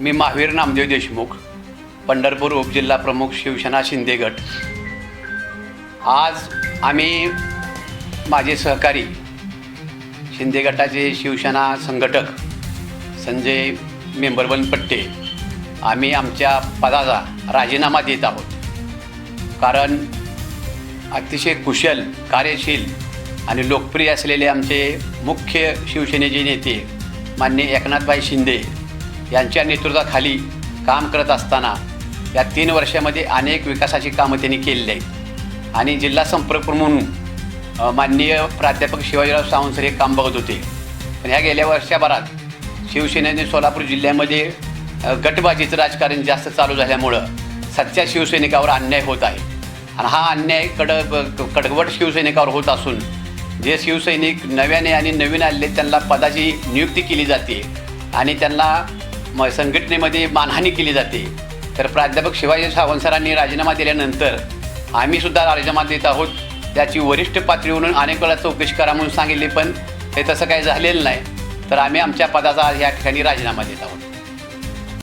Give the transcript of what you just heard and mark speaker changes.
Speaker 1: मी महावीर नामदेव देशमुख पंढरपूर उपजिल्हा प्रमुख शिवसेना शिंदे गट. आज आम्ही माझे सहकारी शिंदे गटाचे शिवसेना संघटक संजय मेंबरबन पट्टे आम्ही आमच्या पदाचा राजीनामा देत आहोत. कारण अतिशय कुशल कार्यशील आणि लोकप्रिय असलेले आमचे मुख्य शिवसेनेचे नेते मान्य एकनाथभाई शिंदे यांच्या नेतृत्वाखाली काम करत असताना या तीन वर्षामध्ये अनेक विकासाची कामं त्यांनी केलेली आहेत. आणि जिल्हा संपर्क म्हणून माननीय प्राध्यापक शिवाजीराव सावंत सर हे काम बघत होते. पण ह्या गेल्या वर्षभरात शिवसेनेने सोलापूर जिल्ह्यामध्ये गटबाजीचं राजकारण जास्त चालू झाल्यामुळं सच्च्या शिवसैनिकावर अन्याय होत आहे. आणि हा अन्याय कड कडवट शिवसैनिकावर होत असून जे शिवसैनिक नव्याने आणि नवीन आलेले त्यांना पदाची नियुक्ती केली जाते. आणि त्यांना म संघटनेमध्ये मानहानी केली जाते. तर प्राध्यापक शिवाजी सावंत सरांनी राजीनामा दिल्यानंतर आम्हीसुद्धा राजीनामा देत आहोत. त्याची वरिष्ठ पातळीवरून अनेक वेळा चौकशी करा म्हणून सांगितली पण हे तसं काही झालेलं नाही. तर आम्ही आमच्या पदाचा या ठिकाणी राजीनामा देत आहोत.